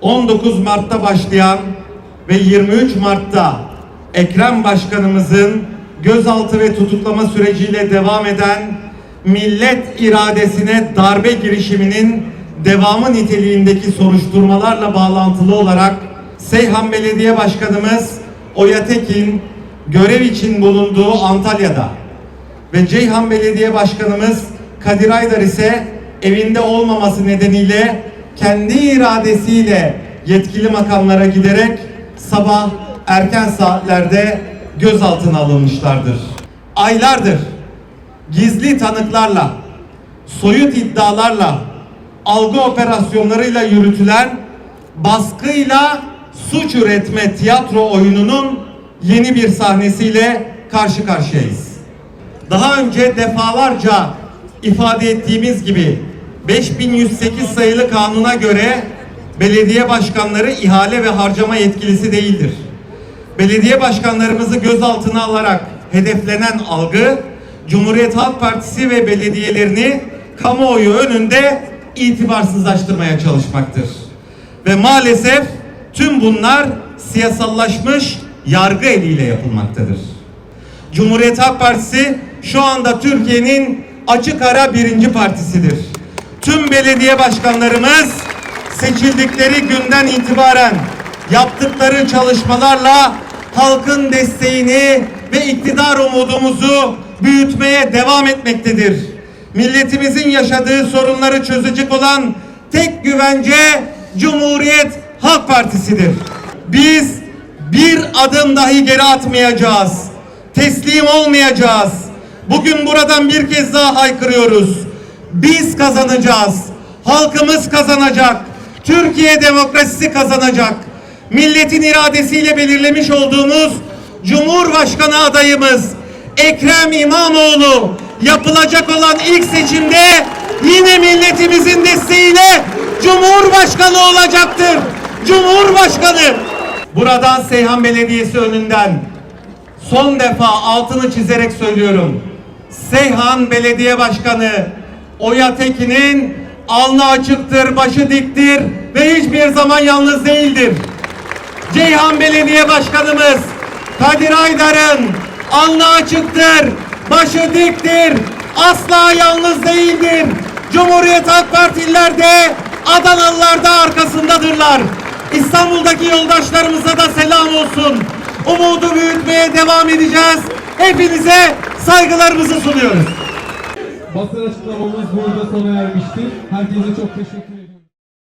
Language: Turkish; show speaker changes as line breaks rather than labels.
19 Mart'ta başlayan ve 23 Mart'ta Ekrem Başkanımızın gözaltı ve tutuklama süreciyle devam eden millet iradesine darbe girişiminin devamı niteliğindeki soruşturmalarla bağlantılı olarak Seyhan Belediye Başkanımız Oya Tekin görev için bulunduğu Antalya'da ve Ceyhan Belediye Başkanımız Kadir Aydar ise evinde olmaması nedeniyle kendi iradesiyle yetkili makamlara giderek sabah erken saatlerde gözaltına alınmışlardır. Aylardır gizli tanıklarla, soyut iddialarla, algı operasyonlarıyla yürütülen baskıyla suç üretme tiyatro oyununun yeni bir sahnesiyle karşı karşıyayız. Daha önce defalarca ifade ettiğimiz gibi 5108 sayılı kanuna göre belediye başkanları ihale ve harcama yetkilisi değildir. Belediye başkanlarımızı gözaltına alarak hedeflenen algı Cumhuriyet Halk Partisi ve belediyelerini kamuoyu önünde itibarsızlaştırmaya çalışmaktır. Ve maalesef tüm bunlar siyasallaşmış yargı eliyle yapılmaktadır. Cumhuriyet Halk Partisi şu anda Türkiye'nin açık ara birinci partisidir. Tüm belediye başkanlarımız seçildikleri günden itibaren yaptıkları çalışmalarla halkın desteğini ve iktidar umudumuzu büyütmeye devam etmektedir. Milletimizin yaşadığı sorunları çözecek olan tek güvence Cumhuriyet Halk Partisi'dir. Biz bir adım dahi geri atmayacağız. Teslim olmayacağız. Bugün buradan bir kez daha haykırıyoruz. Biz kazanacağız. Halkımız kazanacak. Türkiye demokrasisi kazanacak. Milletin iradesiyle belirlemiş olduğumuz Cumhurbaşkanı adayımız Ekrem İmamoğlu yapılacak olan ilk seçimde yine milletimizin desteğiyle Cumhurbaşkanı olacaktır. Cumhurbaşkanı. Buradan Seyhan Belediyesi önünden son defa altını çizerek söylüyorum. Seyhan Belediye Başkanı Oya Tekin'in alnı açıktır, başı diktir ve hiçbir zaman yalnız değildir. Ceyhan Belediye Başkanımız Kadir Aydar'ın alnı açıktır, başı diktir, asla yalnız değildir. Cumhuriyet Halk Partililer de Adanalılar da arkasındadırlar. İstanbul'daki yoldaşlarımıza da selam olsun. Umudu büyütmeye devam edeceğiz. Hepinize saygılarımızı sunuyoruz.
Basın açıklamamız burada sona ermiştir. Herkese çok teşekkür ederim.